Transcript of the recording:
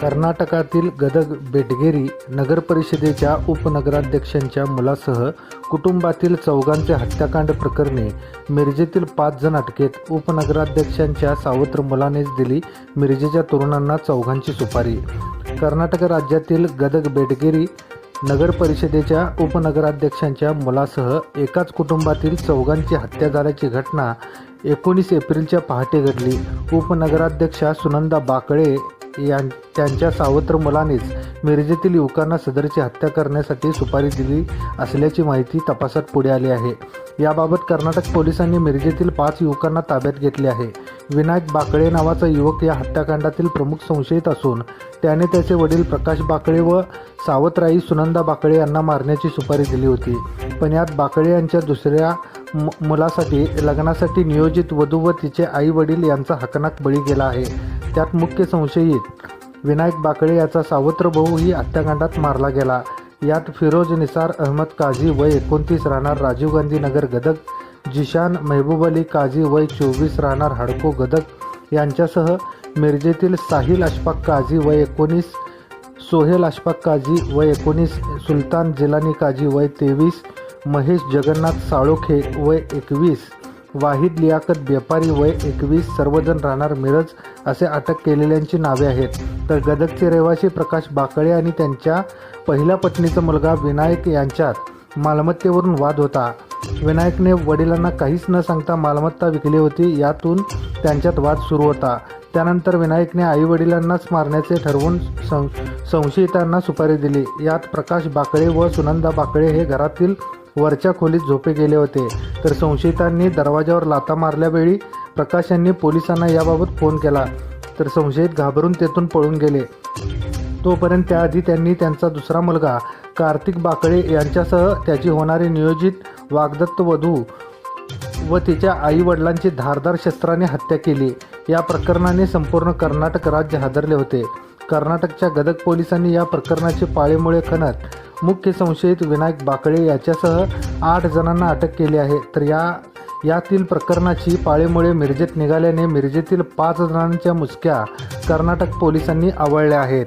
कर्नाटकातील गदग बेटगेरी नगरपरिषदेच्या उपनगराध्यक्षांच्या मुलासह कुटुंबातील चौघांचे हत्याकांड प्रकरणी मिरजेतील पाच जण अटकेत. उपनगराध्यक्षांच्या सावत्र मुलानेच दिली मिरजेच्या तरुणांना चौघांची सुपारी. कर्नाटक राज्यातील गदग बेटगेरी नगर परिषदेच्या उपनगराध्यक्षांच्या मुलासह एकाच कुटुंबातील चौघांची हत्या झाल्याची घटना एकोणीस एप्रिलच्या पहाटे घडली. उपनगराध्यक्षा सुनंदा बाकळे यां त्यांच्या सावत्र मुलानेच मिरजेतील युवकांना सदरची हत्या करण्यासाठी सुपारी दिली असल्याची माहिती तपासात पुढे आली आहे. याबाबत कर्नाटक पोलिसांनी मिरजेतील पाच युवकांना ताब्यात घेतले आहे. विनायक बाकळे नावाचा युवक या हत्याकांडातील प्रमुख संशयित असून त्याने त्याचे वडील प्रकाश बाकळे व सावत्राई सुनंदा बाकळे यांना मारण्याची सुपारी दिली होती. पण यात बाकळे यांच्या दुसऱ्या मु- मुलासाठी लग्नासाठी नियोजित वधू व तिचे आई वडील यांचा हकनाक बळी गेला आहे. त्यात मुख्य संशयित. विनायक बाकळे याचा सावत्र भाऊही हत्याकांडात मारला गेला. यात फिरोज निसार अहमद काझी वय एकोणतीस राहणार राजीव गांधी नगर गदग जिशान मेहबूब अली काझी वय चोवीस राहणार हडको गदग. यांच्यासह मिरजेतील साहिल अशफाक काझी वय एकोणीस सोहेल अशफाक काझी वय एकोणीस सुलतान जिलानी काझी वय तेवीस महेश जगन्नाथ साळोखे वय एकवीस. वाहिद लियाकत बेपारी वय एकवीस सर्वजण राहणार मिरज असे अटक केलेल्यांची नावे आहेत. तर गदकचे रहिवासी प्रकाश बाकळे आणि त्यांच्या पहिल्या पत्नीचा मुलगा विनायक यांच्यात मालमत्तेवरून वाद होता. विनायकने वडिलांना काहीच न सांगता मालमत्ता विकली होती यातून त्यांच्यात वाद सुरू होता. त्यानंतर विनायकने आई वडिलांनाच मारण्याचे ठरवून सं संशयितांना सुपारी दिली. यात प्रकाश बाकळे व सुनंदा बाकळे हे घरातील वरच्या खोलीत झोपे गेले होते. तर संशयितांनी दरवाजावर लाथा मारल्यावेळी प्रकाश यांनी पोलिसांना याबाबत फोन केला. तर संशयित घाबरून तेथून पळून गेले. तोपर्यंत त्याआधी त्यांनी त्यांचा दुसरा मुलगा कार्तिक बाकळे यांच्यासह त्याची होणारी नियोजित वाग्दत्त वधू व तिच्या आई वडिलांची धारदार शस्त्राने हत्या केली. या प्रकरणाने संपूर्ण कर्नाटक राज्य हादरले होते. कर्नाटकच्या गदक पोलिसांनी या प्रकरणाचे पाळेमुळे खणत मुख्य संशयित विनायक बाकळे याच्यासह आठ जणांना अटक केली आहे. तर या यातील प्रकरणाची पाळीमुळे मिरजेत निघाल्याने मिरजेतील पाच जणांच्या मुसक्या कर्नाटक पोलिसांनी आवळल्या आहेत.